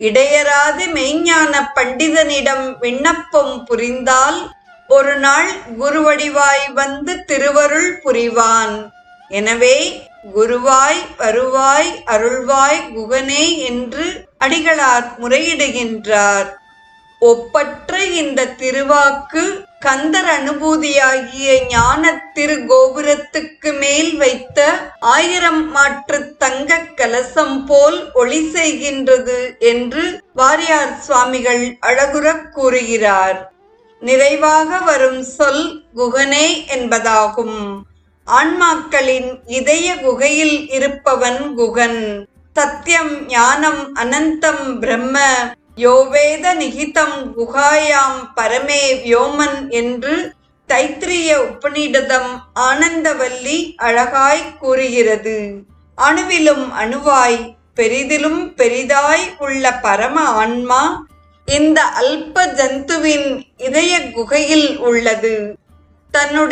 இடையராது மெய்ஞான பண்டிதனிடம் விண்ணப்பம் புரிந்தால் ஒரு நாள் குருவடிவாய் வந்து திருவருள் புரிவான். எனவே குருவாய் வருவாய் அருள்வாய் குகனே என்று அடிகளார் முறையிடுகின்றார். ஒப்பற்ற இந்த திருவாக்கு கந்தர் அனுபூதியாகிய ஞான திருக்கோபுரத்துக்கு மேல் வைத்த ஆயிரம் மாற்று தங்கக் கலசம் போல் ஒளி செய்கின்றது என்று வாரியார் சுவாமிகள் அழகுறக் கூறுகிறார். நிறைவாக வரும் சொல் குகனே என்பதாகும். ஆன்மாக்களின் இதய குகையில் இருப்பவன் குகன். சத்தியம் ஞானம் அனந்தம் பிரம்ம யோவேத நிகிதம் குகாயாம் பரமே வியோமன் என்று தைத்திரிய உபநிடதம் ஆனந்தவல்லி அழகாய் கூறுகிறது. அணுவிலும் அணுவாய் பெரிதிலும் பெரிதாய் உள்ள பரம ஆன்மா இந்த அல்ப ஜந்துவின் இதய குகையில் உள்ளது. தன்னுடைய